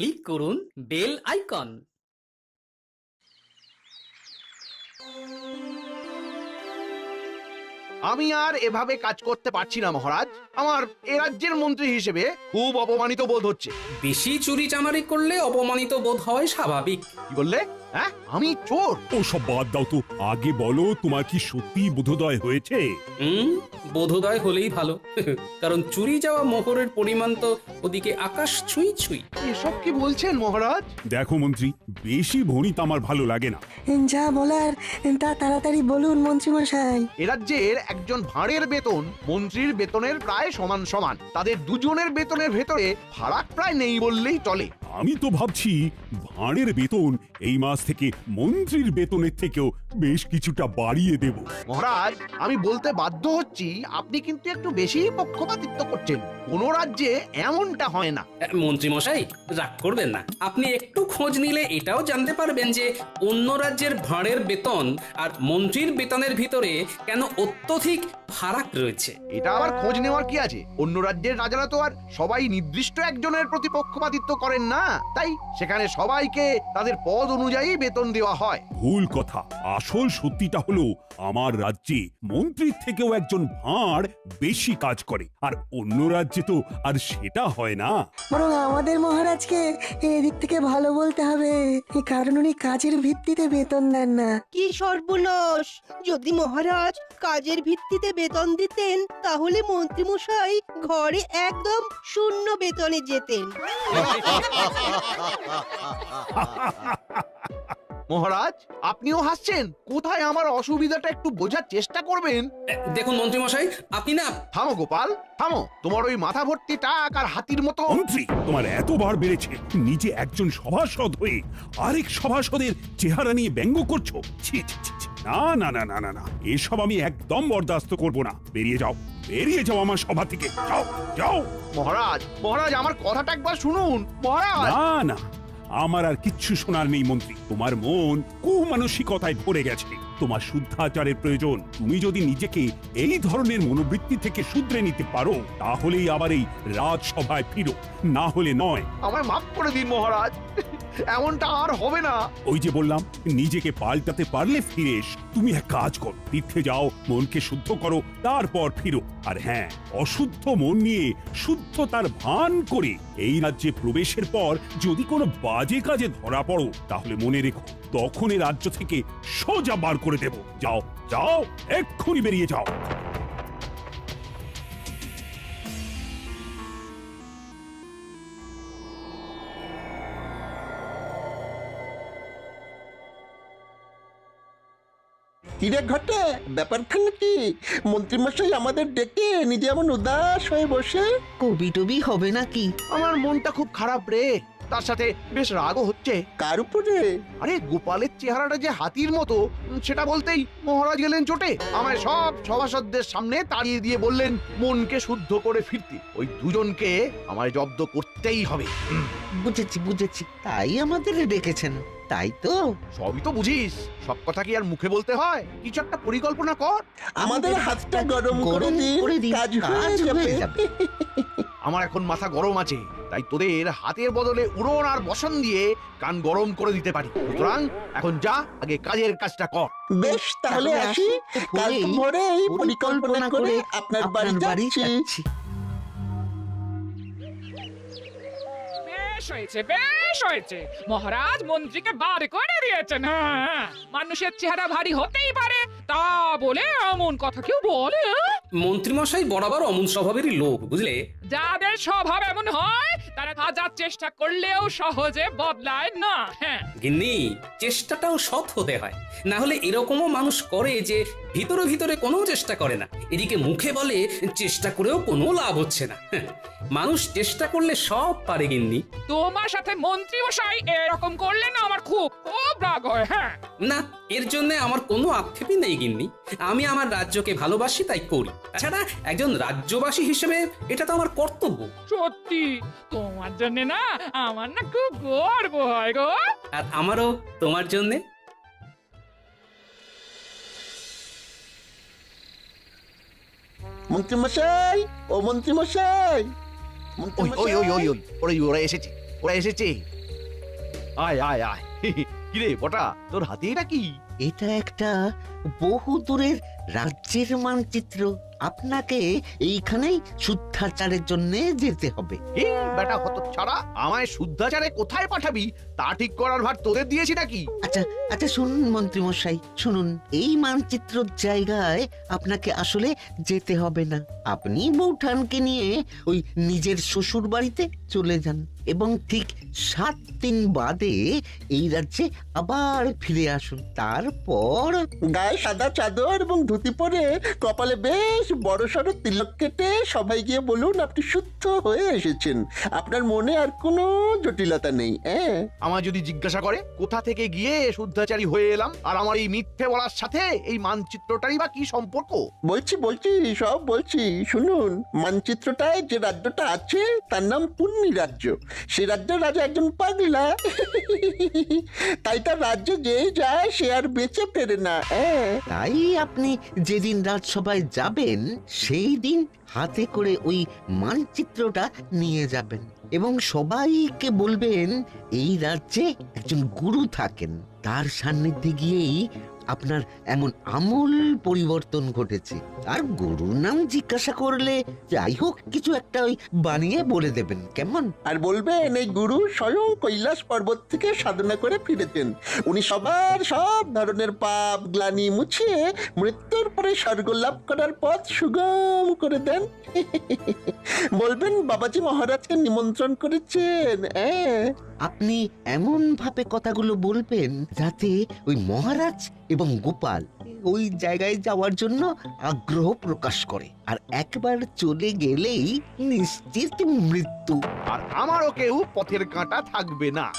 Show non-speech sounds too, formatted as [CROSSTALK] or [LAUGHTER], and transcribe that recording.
Click করুন bell icon. আমি আর এভাবে কাজ করতে পারছি না মহারাজ। আমার এ রাজ্যের মন্ত্রী হিসেবে খুব অপমানিত বোধ হচ্ছে। বেশি চুরি চামারি করলে অপমানিত বোধ হয় স্বাভাবিক। কি বললে? হ্যাঁ আমি চোর। ও সব বাদ দাও তো। আগে বলো তোমার কি সত্যি বোধোদয় হয়েছে? হুম বোধোদয় হলেই ভালো। [LAUGHS] কারণ চুরি যাওয়া মোহরের পরিমাণ তো ওদিকে আকাশ ছুঁই ছুঁই। এসব কি বলছেন মহারাজ? দেখো মন্ত্রী বেশি ভণিত আমার ভালো লাগে না। যা বলার তা তাড়াতাড়ি বলুন মন্ত্রীমশাই। এ রাজ্যের একজন ভাঁড়ের বেতন মন্ত্রীর বেতনের প্রায় সমান সমান। তাদের দুজনের বেতনের ভেতরে ফারাক প্রায় নেই বললেই চলে। আমি তো ভাবছি ভাঁড়ের বেতন এই মাস থেকে মন্ত্রীর বেতনের থেকেও বেশ কিছুটা বাড়িয়ে দেব। মহারাজ আমি বলতে বাধ্য হচ্ছি আপনি কিন্তু একটু বেশি পক্ষপাতিত্ব করছেন। কোন রাজ্যে এমনটা হয় না। মন্ত্রী মশাই রাগ করবেন না। আপনি একটু খোঁজ নিলে এটাও জানতে পারবেন যে অন্য রাজ্যের ভাঁড়ের বেতন আর মন্ত্রীর বেতনের ভিতরে কেন অত্যধিক ফারাক রয়েছে। এটা আবার খোঁজ নেওয়ার কি আছে? অন্য রাজ্যের রাজারা তো আর সবাই নির্দিষ্ট একজনের প্রতি পক্ষপাতিত্ব করেন না। তাই সেখানে সবাইকে তাদের পদ অনুযায়ী বেতন দেওয়া হয়। ভুল কথা। আসল সত্যিটা হলো আমার রাজ্যে মন্ত্রীর থেকেও একজন ভাঁড় বেশি কাজ করে আর অন্য রাজ্যে তো আর সেটা হয় না। বরং আমাদের মহারাজকে এদিক থেকে ভালো বলতে হবে। কারণ উনি কাজের ভিত্তিতে বেতন দেন না। কি সর্বনাশ! যদি মহারাজ কাজের ভিত্তিতে বেতন দিতেন তাহলে মন্ত্রীমশাই ঘরে একদম শূন্য বেতনে যেতেন। [LAUGHS] মহারাজ আপনিও হাসছেন। কোথায় আমার অসুবিধাটা একটু বোঝার চেষ্টা করবেন? দেখুন মন্ত্রীমশাই আপনি না থামো গোপাল থামো। তোমার ওই মাথা ভর্তি টাক আর হাতির মতো মন্ত্রী তোমার এতবার বেড়েছে নিজে একজন সভাসদ হয়ে আরেক সভাসদের চেহারা নিয়ে ব্যঙ্গ করছ। ছি ছি ছি, ছি। না না না না না না। এসব আমি একদম বরদাস্ত করব না। বেরিয়ে যাও বেরিয়ে যাও আমার সভা থেকে। যাও যাও। মহারাজ মহারাজ আমার কথাটা একবার শুনুন। মহারাজ! না না আমার আর কিচ্ছু শোনার নেই, মন্ত্রী। তোমার মন কুমানসিকতায় ভরে গেছে। তোমার শুদ্ধাচারের প্রয়োজন। তুমি যদি নিজেকে এই ধরনের মনোবৃত্তি থেকে শুধরে নিতে পারো, তাহলেই আবার এই রাজসভায় ফিরো। না হলে নয়। আমায় মাফ করে দিন, মহারাজ। এমনটা আর হবে না। ওই যে বললাম, নিজেকে পাল্টাতে পারলে তুমি এক কাজ করো, তীর্থে যাও, মনকে শুদ্ধ করো, তারপর ফিরো। আর হ্যাঁ অশুদ্ধ মন নিয়ে শুদ্ধতার ভান করে এই রাজ্যে প্রবেশের পর যদি কোনো বাজে কাজে ধরা পড়ো, তাহলে মনে রেখো তখন এ রাজ্য থেকে সোজা বার করে দেব। যাও যাও, এক্ষুনি বেরিয়ে যাও। কিরে ঘটে? ব্যাপারখানে কি? মন্ত্রীমশাই আমাদের ডেকে নিজে এমন উদাস হয়ে বসে। কবি টবি হবে নাকি? আমার মনটা খুব খারাপ রে। তার সাথে বেশ রাগও হচ্ছে। কার উপরে? আরে গোপালের চেহারাটা যে হাতির মতো সেটা বলতেই মহারাজ গেলেন চোটে। আমায় সব সভাসদদের সামনে তাড়িয়ে দিয়ে বললেন মনকে শুদ্ধ করে ফিরতে। ওই দুজনকে আমায় জব্দ করতেই হবে। বুঝেছি বুঝেছি। তাই আমাদের ডেকেছেন। তাই তো? সবই তো বুঝিস। সব কথা কি আর মুখে বলতে হয়? কিছু একটা পরিকল্পনা কর। আমাদের হাতটা গরম করে দিন কাজ কাজ হয়ে যাবে। আমার এখন মাথা গরম আছে তাই তোদের হাতের বদলে উড়ন আর বসন দিয়ে কান গরম করে দিতে পারি। সুতরাং এখন যা আগে কাজের কাজটা কর। বেশ তাহলে আসি। কাল ভোরে এই পরিকল্পনা করে আপনার বাড়ি যাচ্ছি। হয়েছে বেশ হয়েছে। মহারাজ মন্ত্রীকে বার করে দিয়েছেন হ্যাঁ। মানুষের চেহারা ভারী হতেই পারে তা বলে এমন কথা কেউ বলে হ্যাঁ? মন্ত্রীমশাই বরাবর অমন স্বভাবেরই লোক বুঝলে? যাদের স্বভাব এমন হয় তারা হাজার চেষ্টা করলেও সহজে বদলায় না হ্যাঁ। গিন্নি চেষ্টাটাও সৎ হতে হয়। না হলে এরকমও মানুষ করে যে ভিতরে ভিতরে কোনো চেষ্টা করে না। এদিকে মুখে বলে চেষ্টা করেও কোনো লাভ হচ্ছে না। হ্যাঁ, মানুষ চেষ্টা করলে সব পারে গিন্নি। তোমার সাথে মন্ত্রী মশাই এরকম করলে না আমার খুব খুব রাগ হয় হ্যাঁ? না এর জন্য আমার কোনো আক্ষেপই নেই গিন্নি। আমি আমার রাজ্যকে ভালোবাসি তাই করি। তাছাড়া একজন রাজ্যবাসী হিসেবে এটা তো আমার কর্তব্য। সত্যি? তোমার জন্য না? আমার না খুব গর্ব হয় গো। আর আমারও তোমার জন্যে? মন্ত্রীমশাই ও মন্ত্রীমশাই ওই ওই ওই ওই ওই ওরা ওরা এসেছে ওরা এসেছে। আয় আয় আয় [LAUGHS] কিরে বটা তোর হাতে এটা কি এটা একটা বহু দূরের রাজ্যের মানচিত্র। আপনাকে এইখানেই শুদ্ধাচারের জন্য যেতে হবে। বেটা হত ছাড়া আমায় শুদ্ধাচারে কোথায় পাঠাবি? তা ঠিক করার ভার তোদের দিয়েছি নাকি? আচ্ছা আচ্ছা শুনুন মন্ত্রী মশাই শুনুন এই মানচিত্র জায়গায় আপনাকে আসলে যেতে হবে না। আপনি বৌঠানকে নিয়ে ওই নিজের শ্বশুর বাড়িতে চলে যান। এবং ঠিক সাত দিন বাদে এই রাজ্যে আবার ফিরে আসুন। তারপর গায়ে সাদা চাদর এবং ধুতি পরে কপালে বেশ বড় সড়ো তিলক কেটে সবাই গিয়ে বলুন আপনি শুদ্ধ হয়ে এসেছেন। আপনার মনে আর কোনো জটিলতা নেই হ্যাঁ? আমার যদি জিজ্ঞাসা করে কোথা থেকে গিয়ে শুদ্ধাচারী হয়ে এলাম? আর আমার এই মিথ্যে বলার সাথে এই মানচিত্রটারই বা কি সম্পর্ক? বলছি বলছি সব বলছি। শুনুন মানচিত্রটায় যে রাজ্যটা আছে তার নাম পুণ্যি রাজ্য। সে রাজ্যের রাজা একজন পাগলা। তাই তার রাজ্যে যে যায় সে আর বেঁচে ফেরে না। তাই আপনি যেদিন রাজসভায় যাবেন, সেই দিন হাতে করে ওই মানচিত্রটা নিয়ে যাবেন। এবং সবাইকে বলবেন, এই রাজ্যে একজন গুরু থাকেন। তার সান্নিধ্যে গিয়েই আপনার এমন আমূল পরিবর্তন ঘটেছে। আর গুরুর নাম জিজ্ঞাসা করলে যাই হোক, কিছু একটা ওই বানিয়ে বলে দেবেন, কেমন? আর বলবেন, এই গুরু স্বয়ং কৈলাস পর্বত থেকে সাধনা করে ফিরেছেন। উনি সবার সব ধরনের পাপ, গ্লানি মুছিয়ে মৃত্যুর পরে স্বর্গ লাভ করার পথ সুগম করে দেন। [LAUGHS] বলবেন, বাবাজি মহারাজকে নিমন্ত্রণ করেছেন হ্যাঁ। আপনি এমনভাবে কথাগুলো বলবেন যাতে ওই মহারাজ এবং গোপাল ওই জায়গায় যাওয়ার জন্য আগ্রহ প্রকাশ করে। আর একবার চলে গেলেই নিশ্চিত মৃত্যু। আর আমারও কেউ পথের কাঁটা থাকবে না।